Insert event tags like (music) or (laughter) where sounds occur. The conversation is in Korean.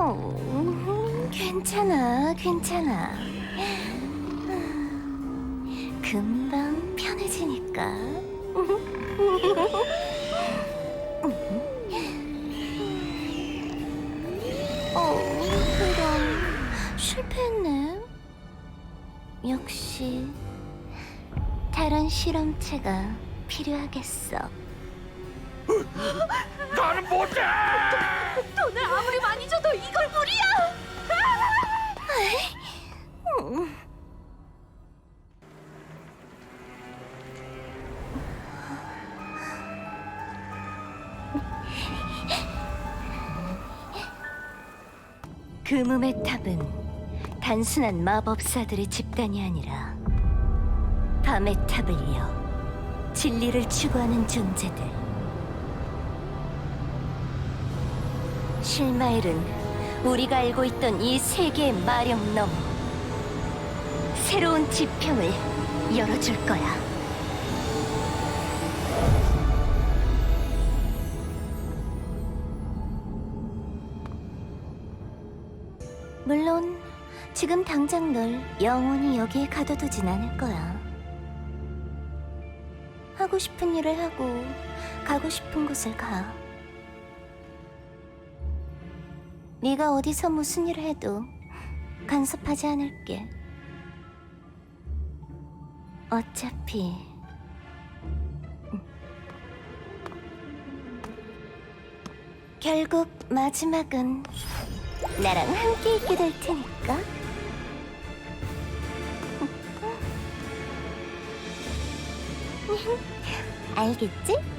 어, 괜찮아, 괜찮아. 금방 편해지니까. 어, 그럼 실패했네. 역시 다른 실험체가 필요하겠어. 나는 못해! 돈 금음의 탑은 단순한 마법사들의 집단이 아니라 밤의 탑을 이어 진리를 추구하는 존재들. 실마일은 우리가 알고 있던 이 세계의 마력 너머 새로운 지평을 열어줄 거야. 물론 지금 당장 널 영원히 여기에 가둬두진 않을 거야. 하고 싶은 일을 하고 가고 싶은 곳을 가. 네가 어디서 무슨 일을 해도 간섭하지 않을게. 어차피 음. 결국 마지막은 나랑 함께 있게 될 테니까. (laughs) 알겠지?